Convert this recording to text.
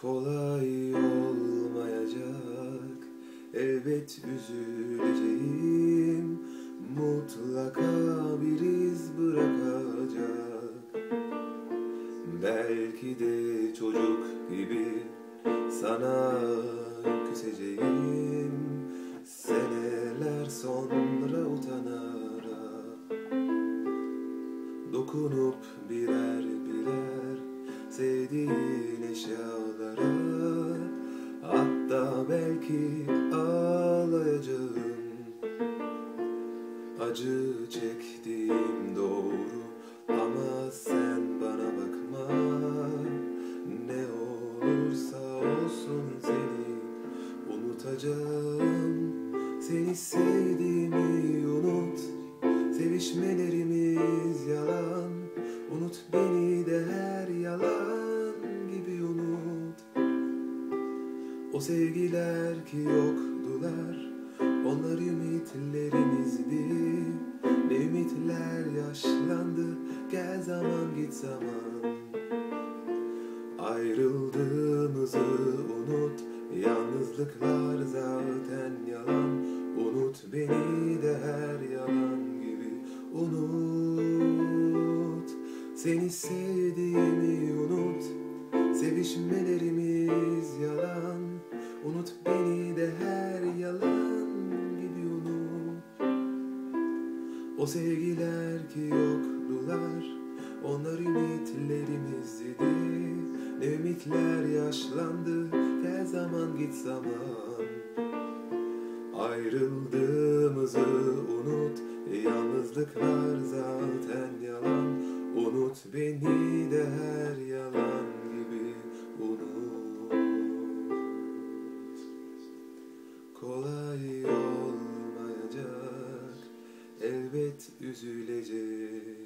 Kolay olmayacak. Elbet üzüleceğim Mutlaka bir iz bırakacak. Belki de çocuk gibi Sana küseceğim Seneler sonra utanarak. Dokunup birer birer sevdiğin eşyalara Hatta belki ağlayacağım. Acı çektiğim doğru ama sen bana bakma. Ne olursa olsun seni unutacağım. Seni sevdiğimi unut. Sevişmelerimiz yalan. Unut beni Sevgiler ki yoktular. Onlar ümitlerimizdi Ne ümitler yaşlandı. Gel zaman git zaman. Ayrıldığımızı unut. Yalnızlıklar zaten yalan. Unut beni de her yalan gibi unut. Seni sevdiğimi unut. Sevişmelerimiz yalan Unut beni de her yalan gibi unut O sevgiler ki yoktular Onlar ümitlerimizdi Ne ümitler yaşlandı Gel zaman git zaman. Ayrıldığımızı unut Yalnızlıklar zaten yalan. Unut beni elbet üzülecek.